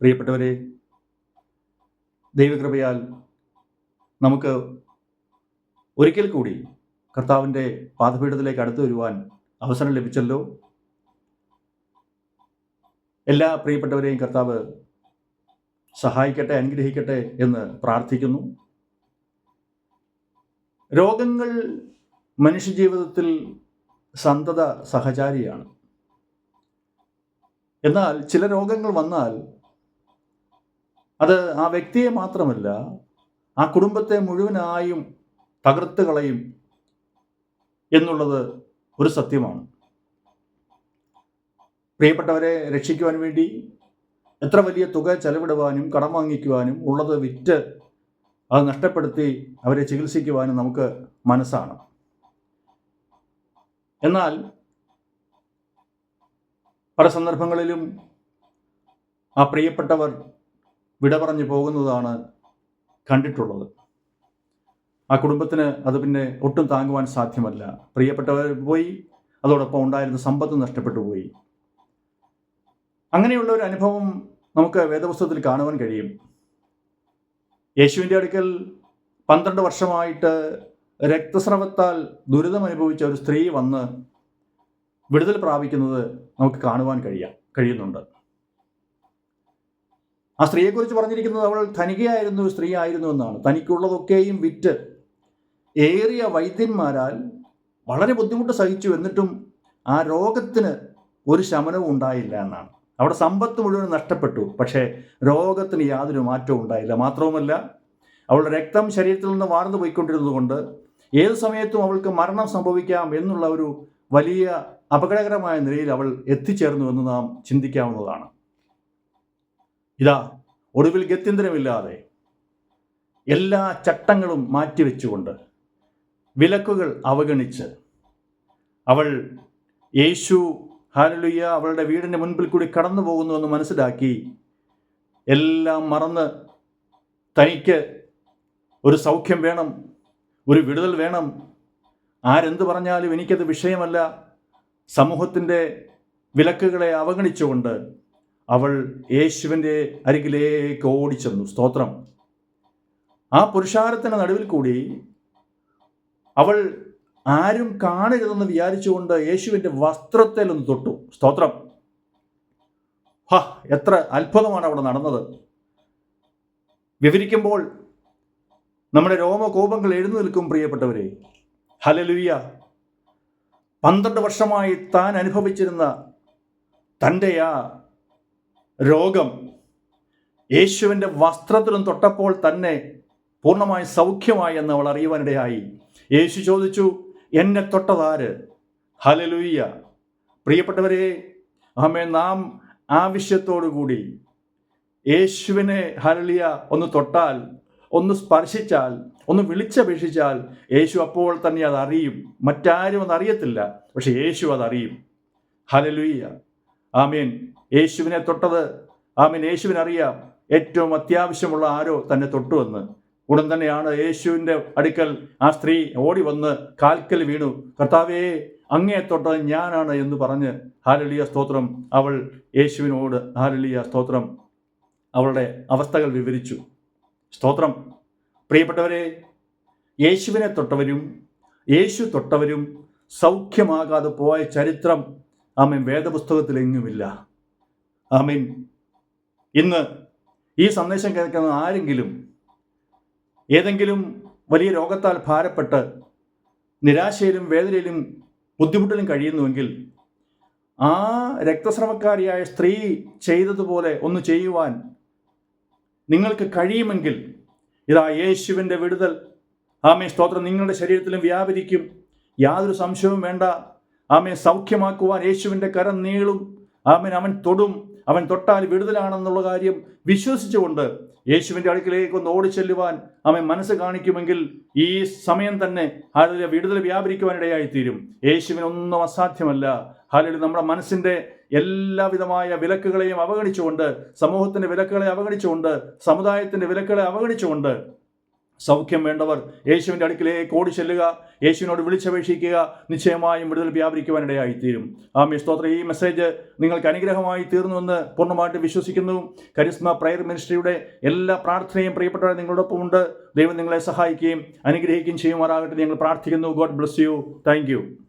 പ്രിയപ്പെട്ടവരെ ദൈവകൃപയാൽ നമുക്ക് ഒരിക്കൽ കൂടി കർത്താവിന്റെ പാതപീഠത്തിലേക്ക് അടുത്തു വരുവാൻ അവസരം ലഭിച്ചല്ലോ. എല്ലാ പ്രിയപ്പെട്ടവരെയും കർത്താവ് സഹായിക്കട്ടെ അനുഗ്രഹിക്കട്ടെ എന്ന് പ്രാർത്ഥിക്കുന്നു. രോഗങ്ങൾ മനുഷ്യജീവിതത്തിൽ സന്തത സഹചാരിയാണ്. എന്നാൽ ചില രോഗങ്ങൾ വന്നാൽ അത് ആ വ്യക്തിയെ മാത്രമല്ല ആ കുടുംബത്തെ മുഴുവനായും തകർത്ത് കളയും എന്നുള്ളത് ഒരു സത്യമാണ്. പ്രിയപ്പെട്ടവരെ രക്ഷിക്കുവാൻ വേണ്ടി എത്ര വലിയ തുക ചെലവിടുവാനും കടം വാങ്ങിക്കുവാനും ഉള്ളത് വിറ്റ് അത് നഷ്ടപ്പെടുത്തി അവരെ ചികിത്സിക്കുവാനും നമുക്ക് മനസ്സാണ്. എന്നാൽ പല സന്ദർഭങ്ങളിലും ആ പ്രിയപ്പെട്ടവർ വിട പറഞ്ഞു പോകുന്നതാണ് കണ്ടിട്ടുള്ളത്. ആ കുടുംബത്തിന് അത് പിന്നെ ഒട്ടും താങ്ങുവാൻ സാധ്യമല്ല. പ്രിയപ്പെട്ടവർ പോയി അതോടൊപ്പം ഉണ്ടായിരുന്ന സമ്പത്ത് നഷ്ടപ്പെട്ടു പോയി. അങ്ങനെയുള്ള ഒരു അനുഭവം നമുക്ക് വേദപുസ്തകത്തിൽ കാണുവാൻ കഴിയും. യേശുവിന്റെ അടുക്കൽ പന്ത്രണ്ട് വർഷമായിട്ട് രക്തസ്രവത്താൽ ദുരിതം അനുഭവിച്ച ഒരു സ്ത്രീ വന്ന് വിടുതൽ പ്രാപിക്കുന്നത് നമുക്ക് കാണുവാൻ കഴിയാം കഴിയുന്നുണ്ട്. ആ സ്ത്രീയെക്കുറിച്ച് പറഞ്ഞിരിക്കുന്നത് അവൾ ധനികയായിരുന്നു സ്ത്രീ ആയിരുന്നു എന്നാണ്. തനിക്കുള്ളതൊക്കെയും വിറ്റ് ഏറിയ വൈദ്യന്മാരാൽ വളരെ ബുദ്ധിമുട്ട് സഹിച്ചു എന്നിട്ടും ആ രോഗത്തിന് ഒരു ശമനവും ഉണ്ടായില്ല എന്നാണ്. അവിടെ സമ്പത്ത് മുഴുവൻ നഷ്ടപ്പെട്ടു. പക്ഷേ രോഗത്തിന് യാതൊരു മാറ്റവും ഉണ്ടായില്ല. മാത്രവുമല്ല അവളുടെ രക്തം ശരീരത്തിൽ നിന്ന് വാർന്നു പോയിക്കൊണ്ടിരുന്നതുകൊണ്ട് ഏത് സമയത്തും അവൾക്ക് മരണം സംഭവിക്കാം എന്നുള്ള ഒരു വലിയ അപകടകരമായ നിലയിൽ അവൾ എത്തിച്ചേർന്നു എന്ന് നാം ചിന്തിക്കാവുന്നതാണ്. ഇതാ ഒടുവിൽ ഗത്യന്തരമില്ലാതെ എല്ലാ ചട്ടങ്ങളും മാറ്റിവെച്ചുകൊണ്ട് വിലക്കുകൾ അവഗണിച്ച് അവൾ യേശു ഹാലലുയ്യ അവളുടെ വീടിന്റെ മുൻപിൽ കൂടി കടന്നു പോകുന്നുവെന്ന് മനസ്സിലാക്കി എല്ലാം മറന്ന് തനിക്ക് ഒരു സൗഖ്യം വേണം ഒരു വിടുതൽ വേണം. ആരെന്ത് പറഞ്ഞാലും എനിക്കത് വിഷയമല്ല. സമൂഹത്തിന്റെ വിലക്കുകളെ അവഗണിച്ചുകൊണ്ട് അവൾ യേശുവിന്റെ അരികിലേക്ക് ഓടിച്ചെന്നു. സ്തോത്രം. ആ പുരുഷാരത്തിന്റെ നടുവിൽ കൂടി അവൾ ആരും കാണരുതെന്ന് വിചാരിച്ചുകൊണ്ട് യേശുവിന്റെ വസ്ത്രത്തിൽ ഒന്ന് തൊട്ടു. സ്തോത്രം. ഹ എത്ര അത്ഭുതമാണ് അവിടെ നടന്നത്. വിവരിക്കുമ്പോൾ നമ്മുടെ രോമകോപങ്ങൾ എഴുന്നു നിൽക്കും പ്രിയപ്പെട്ടവരെ. ഹലലുയ്യ പന്ത്രണ്ട് വർഷമായി താൻ അനുഭവിച്ചിരുന്ന തന്റെ ആ രോഗം. യേശുവിന്റെ വസ്ത്രത്തിലും തൊട്ടപ്പോൾ തന്നെ പൂർണമായി സൗഖ്യമായി എന്ന് അവൾ അറിയുവാനിടയായി. യേശു ചോദിച്ചു എന്നെ തൊട്ടതാര് ഹലലുയ്യ പ്രിയപ്പെട്ടവരെ ആമേ നാം ആവശ്യത്തോടുകൂടി യേശുവിനെ ഹലലിയ ഒന്ന് തൊട്ടാൽ ഒന്ന് സ്പർശിച്ചാൽ ഒന്ന് വിളിച്ചപേക്ഷിച്ചാൽ യേശു അപ്പോൾ തന്നെ അത് അറിയും. മറ്റാരും അത് അറിയത്തില്ല പക്ഷെ യേശു അതറിയും ഹലലുയ്യ ആമീൻ. യേശുവിനെ തൊട്ടത് ആമീൻ യേശുവിനറിയാം ഏറ്റവും അത്യാവശ്യമുള്ള ആരോ തന്നെ തൊട്ടുവെന്ന് ഉടൻ തന്നെയാണ് യേശുവിന്റെ അടുക്കൽ ആ സ്ത്രീ ഓടി വന്ന് കാൽക്കൽ വീണു. കർത്താവേ അങ്ങേ തൊട്ടത് ഞാനാണ് എന്ന് പറഞ്ഞ് ഹാരളിയ സ്തോത്രം. അവൾ യേശുവിനോട് ഹാരളിയ സ്തോത്രം. അവളുടെ അവസ്ഥകൾ വിവരിച്ചു. സ്തോത്രം. പ്രിയപ്പെട്ടവരെ യേശുവിനെ തൊട്ടവരും യേശു തൊട്ടവരും സൗഖ്യമാകാതെ പോയ ചരിത്രം ആമൻ. വേദപുസ്തകത്തിലെങ്ങുമില്ല. ആമീൻ. ഇന്ന് ഈ സന്ദേശം കേൾക്കുന്ന ആരെങ്കിലും ഏതെങ്കിലും വലിയ രോഗത്താൽ ഭാരപ്പെട്ട് നിരാശയിലും വേദനയിലും ബുദ്ധിമുട്ടിലും കഴിയുന്നുവെങ്കിൽ ആ രക്തസ്രവക്കാരിയായ സ്ത്രീ ചെയ്തതുപോലെ ഒന്ന് ചെയ്യുവാൻ നിങ്ങൾക്ക് കഴിയുമെങ്കിൽ ഇതാ യേശുവിന്റെ വിടുതൽ. ആമേ സ്തോത്രം. നിങ്ങളുടെ ശരീരത്തിലും വ്യാപരിക്കും. യാതൊരു സംശയവും വേണ്ട. ആമേ സൗഖ്യമാക്കുവാൻ യേശുവിന്റെ കരം നീളും. ആമൻ അവൻ തൊടും. അവൻ തൊട്ടാൽ വിടുതലാണെന്നുള്ള കാര്യം വിശ്വസിച്ചുകൊണ്ട് യേശുവിന്റെ അടുക്കിലേക്ക് ഒന്ന് ഓടിച്ചെല്ലുവാൻ അവൻ മനസ്സ് കാണിക്കുമെങ്കിൽ ഈ സമയം തന്നെ ഹാലിലെ വിടുതൽ വ്യാപരിക്കുവാനിടയായിത്തീരും. യേശുവിനൊന്നും അസാധ്യമല്ല. ഹാലിൽ നമ്മുടെ മനസ്സിന്റെ എല്ലാവിധമായ വിലക്കുകളെയും അവഗണിച്ചുകൊണ്ട് സമൂഹത്തിന്റെ വിലക്കുകളെ അവഗണിച്ചുകൊണ്ട് സമുദായത്തിന്റെ വിലക്കുകളെ അവഗണിച്ചുകൊണ്ട് സൗഖ്യം വേണ്ടവർ യേശുവിന്റെ അടുക്കിലേക്ക് ഓടി ചെല്ലുക യേശുവിനോട് വിളിച്ചപേക്ഷിക്കുക നിശ്ചയമായും വിടുതൽ വ്യാപരിക്കുവാനിടയായിത്തീരും ആ സ്തോത്ര. ഈ മെസ്സേജ് നിങ്ങൾക്ക് അനുഗ്രഹമായി തീർന്നുവെന്ന് പൂർണമായിട്ട് വിശ്വസിക്കുന്നു. കരിസ്മ പ്രയർ മിനിസ്ട്രിയുടെ എല്ലാ പ്രാർത്ഥനയും പ്രിയപ്പെട്ടവരെ നിങ്ങളോടൊപ്പം ഉണ്ട് ദൈവം നിങ്ങളെ സഹായിക്കുകയും അനുഗ്രഹിക്കുകയും ചെയ്യുമാറാകട്ടെ ഞങ്ങൾ പ്രാർത്ഥിക്കുന്നു. God bless you thank